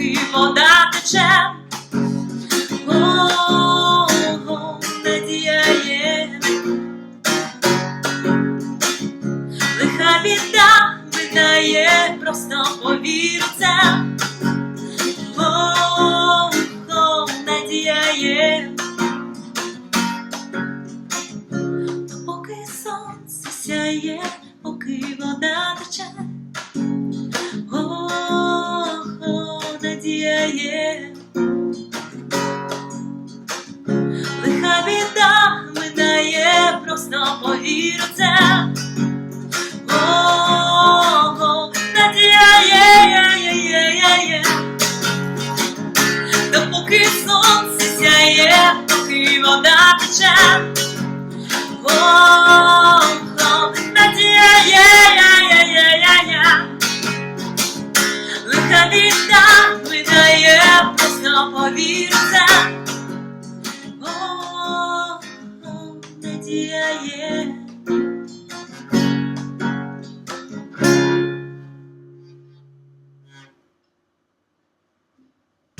поки вода тече. О, надія є, лиха біда минає, просто повір поки сонце сяє, поки вода надія є. Лиха біда минає, просто повір у це. О, надія є, є, є, є, є, є. Допоки сонце сяє, поки вода тече. О, минає, просто повір у це. О, надія є.